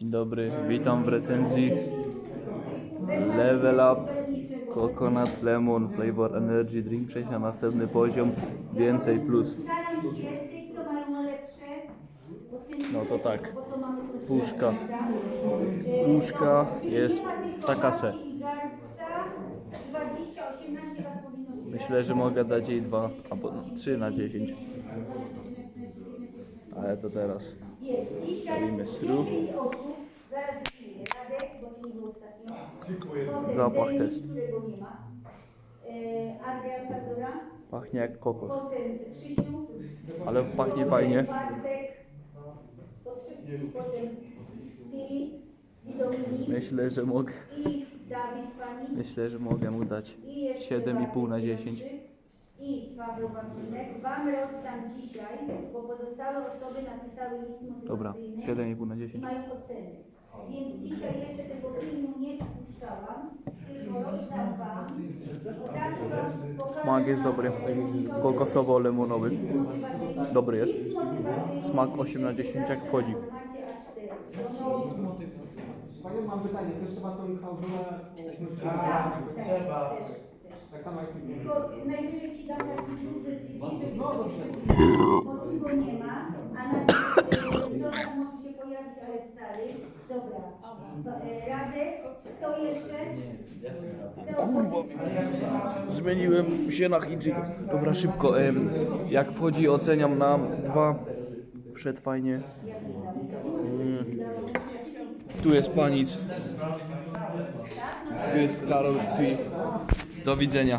Dzień dobry, witam w recenzji Level Up Coconut Lemon Flavor Energy Drink. Przejść na następny poziom, więcej plus. No to tak. Puszka. Puszka jest taka se. chorągwi i garbca. 20, 18 was powinno być. Myślę, że mogę dać jej 2 albo 3 na 10. Ale to teraz. Jest dzisiaj Palimy sru. 10 osób. Zaraz wyjdzie Radek, bo cię nie było ostatnio. Potem Zapach Denis, którego nie ma. E, Adrian Pandora. Pachnie jak kokos, Potem Krzysiu. ale pachnie fajnie. Bartek. Podszewski. Potem Filip. I Dominik. Myślę, że mogę, I Dawid Panik. myślę, że mogę mu dać I jeszcze 7,5 na Bartek 10. Piotrzyk I Paweł Wawrzynek. Wam rozdam dzisiaj, pozostałe osoby napisały list motywacyjny. Dobra, 7,5 na I 10. mają oceny. Więc dzisiaj jeszcze tego filmu nie wpuszczałam, tylko rozdam wam. Pokażę Smak jest dobry, kokosowo-lemonowy. motywacyjny. Dobry jest. List motywacyjny Smak 8 na 10 jak wchodzi. w formacie A4. Panią mam pytanie, też trzeba tą klauzulę umieścić? tak, trzeba. Też, też. Tak samo jak. Tylko najwyżej ci dam taki klub ze CV, żeby No, dobrze. Go nie ma, a na wzorach może się pojawić, ale stary. Dobra. E, Radek, to jeszcze? Zmieniłem się na Hidzik. Dobra, szybko. Em, jak wchodzi, oceniam na dwa. Przed fajnie. Mm. Tu jest panic. Tu jest Karol Śpi. Do widzenia.